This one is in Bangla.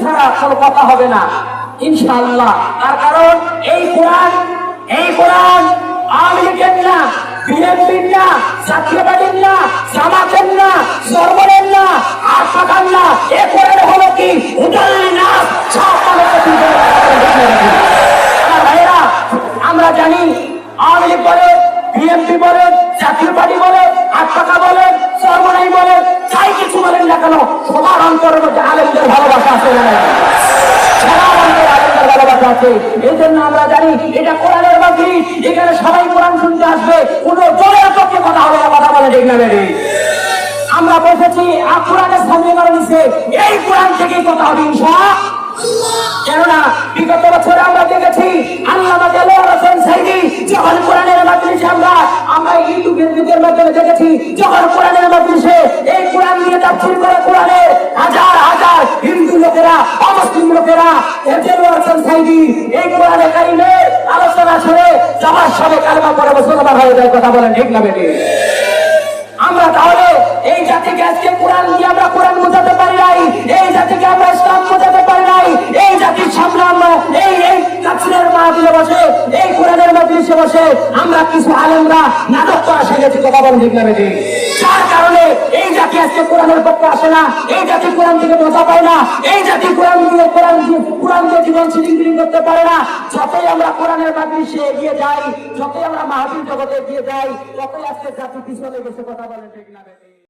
ছাড়া কোনো কথা হবে না। ইনশাআল্লাহ। তার কারণ, এই কোরআন এই কোরআন না, বিএনপির না না না না না। এ কোরআন কি। আমার জানি আওয়ামী লীগ বলে বিএনপি বলে জাতীয় পার্টি বলে আটপাকা বলে সবার অন্তরের মধ্যে আলেমদের ভালোবাসা আছে এই আমরা কোরআন কথা ঠিক আমরা দেখেছি আল্লাহ যখন কোরআনের আমরা আমরা ইউটিউবের মাধ্যমে দেখেছি, যখন কোরআনের মাদ্রিসে এই কোরআন নিয়ে লোকেরা অমুসলিম লোকেরা এজেল হোসেন সাইদি। এই কোরআনে কারিমের আলোচনা শুনে যাওয়ার সবে কালমা পরে মুসলমান হয়ে যায় কথা বলেন, ঠিক না বেটি? আমরা তাহলে এই জাতিকে আজকে কোরআন দিয়ে আমরা কোরআন বোঝাতে পারি নাই? এই জাতিকে আমরা ইসলাম বোঝাতে পারি নাই? এই জাতির সামনে আমরা এই এই কাছের মাহফিলে বসে, এই কোরআনের মজলিসে বসে আমরা কিছু আলেমরা নাটক করা শিখেছি, কথা বলেন, ঠিক না বেটি? কারণে কোরআনের পক্ষে আসে না। এই জাতি কোরআন থেকে মজা পায় না। এই জাতি কোরআন দিয়ে কোরআন দিয়ে কোরআন দিয়ে জীবন সিলিং করতে পারে না। যতই আমরা কোরআনের মজলিসে এগিয়ে যাই, যতই আমরা মাহাবীর জগতে এগিয়ে যাই, ততই আজকে জাতি পিছনে গেছে, কথা বলে ঠিক না